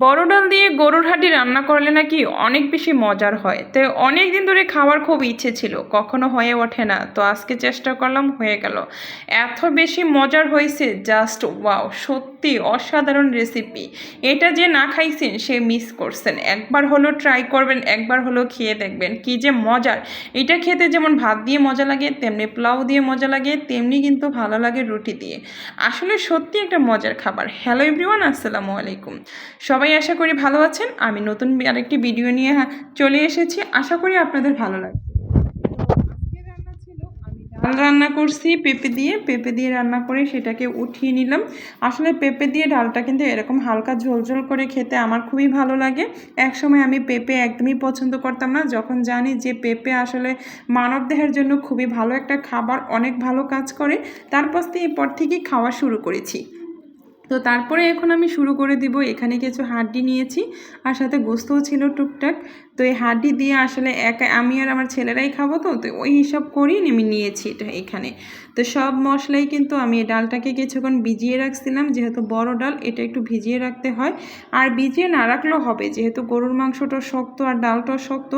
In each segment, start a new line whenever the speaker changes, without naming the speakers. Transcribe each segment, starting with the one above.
বড় ডাল দিয়ে গরুর হাঁটি রান্না করলে নাকি অনেক বেশি মজার হয়। তো অনেক দিন ধরে খাওয়ার খুব ইচ্ছে ছিল, কখনো হয়ে ওঠে না। তো আজকে চেষ্টা করলাম, হয়ে গেল। এত বেশি মজার হয়েছে জাস্ট ওয়াও সত্যি অসাধারণ রেসিপি এটা যে না খাইছেন, সে মিস করছেন। একবার হলো ট্রাই করবেন, একবার হলো খেয়ে দেখবেন। কি যে মজার! এটা খেতে যেমন ভাত দিয়ে মজা লাগে, তেমনি পোলাও দিয়ে মজা লাগে, তেমনি কিন্তু ভালো লাগে রুটি দিয়ে। আসলে সত্যি একটা মজার খাবার। হ্যালো এভরিওয়ান আসসালামু আলাইকুম। সবাই আশা করি ভালো আছেন। আমি নতুন আরেকটি ভিডিও নিয়ে চলে এসেছি। আশা করি আপনাদের ভালো লাগবে। আমি ডাল রান্না করছি, পেঁপে দিয়ে। পেঁপে দিয়ে রান্না করে সেটাকে উঠিয়ে নিলাম। আসলে পেঁপে দিয়ে ডালটা কিন্তু এরকম হালকা ঝোলঝোল করে খেতে আমার খুবই ভালো লাগে। একসময় আমি পেঁপে একদমই পছন্দ করতাম না। যখন জানি যে পেঁপে আসলে মানব দেহের জন্য খুবই ভালো একটা খাবার, অনেক ভালো কাজ করে, তারপর এরপর থেকেই খাওয়া শুরু করেছি। তো তারপরে এখন আমি শুরু করে দিব। এখানে কিছু হাড্ডি নিয়েছি আর সাথে গোস্তও ছিল টুকটাক। তো এই হাড্ডি দিয়ে আসলে একা আমি আর আমার ছেলেরাই খাব তো তো ওই হিসাব করেই আমি নিয়েছি এটা এখানে। তো সব মশলাই কিন্তু আমি এই ডালটাকে কিছুক্ষণ ভিজিয়ে রাখছিলাম, যেহেতু বড় ডাল, এটা একটু ভিজিয়ে রাখতে হয়। আর ভিজিয়ে না রাখলেও হবে, যেহেতু গরুর মাংসটা শক্ত আর ডালটাও শক্ত,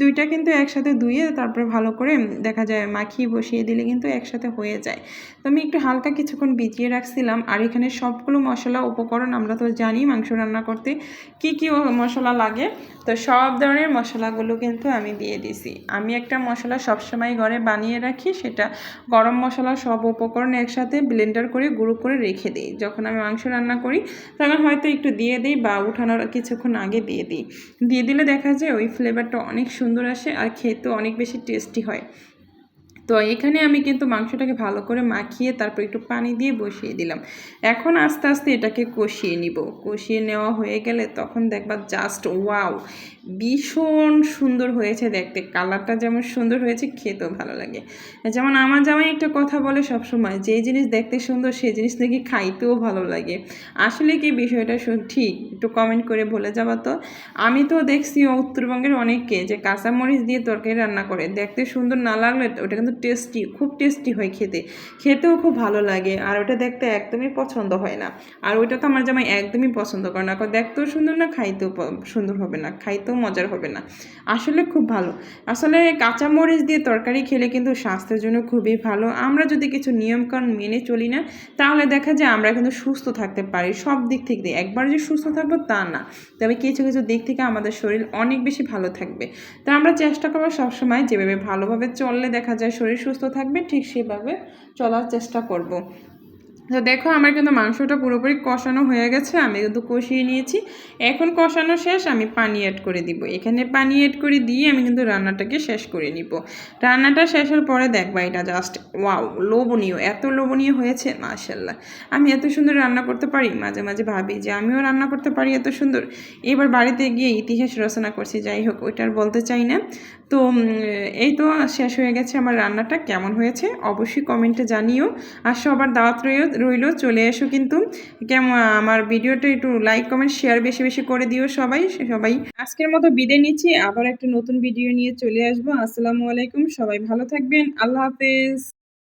দুইটা কিন্তু একসাথে ধুয়ে তারপরে ভালো করে দেখা যায় মাখিয়ে বসিয়ে দিলে কিন্তু একসাথে হয়ে যায়। তো আমি একটু হালকা কিছুক্ষণ ভিজিয়ে রাখছিলাম আর এখানে সবগুলো মশলা উপকরণ আমরা তো জানি মাংস রান্না করতে কি কি মশলা লাগে। তো সব ধরনের মশলাগুলো কিন্তু আমি দিয়ে দিছি। আমি একটা মশলা সবসময় ঘরে বানিয়ে রাখি, সেটা গরম মশলা সব উপকরণ একসাথে ব্লেন্ডার করে গুঁড়ো করে রেখে দিই। যখন আমি মাংস রান্না করি, তখন হয়তো একটু দিয়ে দিই বা উঠানোর কিছুক্ষণ আগে দিয়ে দিই। দিয়ে দিলে দেখা যায় ওই ফ্লেভারটা অনেক সুন্দর আসে আর খেতেও অনেক বেশি টেস্টি হয়। তো এখানে আমি কিন্তু মাংসটাকে ভালো করে মাখিয়ে তারপর একটু পানি দিয়ে বসিয়ে দিলাম। এখন আস্তে আস্তে এটাকে কষিয়ে নিব। কষিয়ে নেওয়া হয়ে গেলে তখন দেখবা জাস্ট ওয়াও! ভীষণ সুন্দর হয়েছে দেখতে। কালারটা যেমন সুন্দর হয়েছে, খেতেও ভালো লাগে। যেমন আমার জামাই একটা কথা বলে সবসময় যে জিনিস দেখতে সুন্দর, সেই জিনিস নাকি খাইতেও ভালো লাগে। আসলে কি বিষয়টা ঠিক? একটু কমেন্ট করে বলে যাবা তো? আমি তো দেখছি উত্তরবঙ্গের অনেককে যে কাঁচামরিচ দিয়ে তরকারি রান্না করে। দেখতে সুন্দর না লাগলে ওটা কিন্তু টেস্টি খুব টেস্টি হয় খেতে। খেতেও খুব ভালো লাগে, আর ওটা দেখতে একদমই পছন্দ হয় না। আর ওইটা তো আমার জামাই একদমই পছন্দ করে না দেখতেও সুন্দর না, খাইতেও সুন্দর হবে না, খাইতেও মজার হবে না। আসলে খুব ভালো। আসলে কাঁচামরিচ দিয়ে তরকারি খেলে কিন্তু স্বাস্থ্যের জন্য খুবই ভালো। আমরা যদি কিছু নিয়মকানুন মেনে চলি না, তাহলে দেখা যায় আমরা কিন্তু সুস্থ থাকতে পারি, সব দিক থেকে একবার যে সুস্থ থাকব তা না। তবে কিছু কিছু দিক থেকে আমাদের শরীর অনেক বেশি ভালো থাকবে। তো আমরা চেষ্টা করব সবসময় যেভাবে ভালোভাবে চললে দেখা যায় শরীর সুস্থ থাকবে ঠিক সেভাবে চলার চেষ্টা করব। তো দেখো আমার কিন্তু মাংসটা পুরোপুরি কষানো হয়ে গেছে, আমি কিন্তু কষিয়ে নিয়েছি। এখন কষানো শেষ, আমি পানি অ্যাড করে দিব। এখানে পানি অ্যাড করে দিয়ে আমি কিন্তু রান্নাটাকে শেষ করে নিব। রান্নাটা শেষের পরে দেখবা এটা জাস্ট ওয়াও লোভনীয়, এত লোভনীয় হয়েছে মাশাল্লাহ আমি এত সুন্দর রান্না করতে পারি? মাঝে মাঝে ভাবি যে আমিও রান্না করতে পারি এত সুন্দর। এবার বাড়িতে গিয়ে ইতিহাস রচনা করছি, যাই হোক, ওইটা আর বলতে চাই না। তো এই তো শেষ হয়ে গেছে আমার রান্নাটা, কেমন হয়েছে? অবশ্যই কমেন্টে জানিও। আর সবার দাওয়াত রইল রইল, চলে এসো কিন্তু। কেমন, আমার ভিডিওটা একটু লাইক কমেন্ট শেয়ার বেশি বেশি করে দিও সবাই সবাই। আজকের মতো বিদায় নিচ্ছি, আবার একটা নতুন ভিডিও নিয়ে চলে আসব। আসসালামু আলাইকুম, সবাই ভালো থাকবেন, আল্লাহ হাফেজ।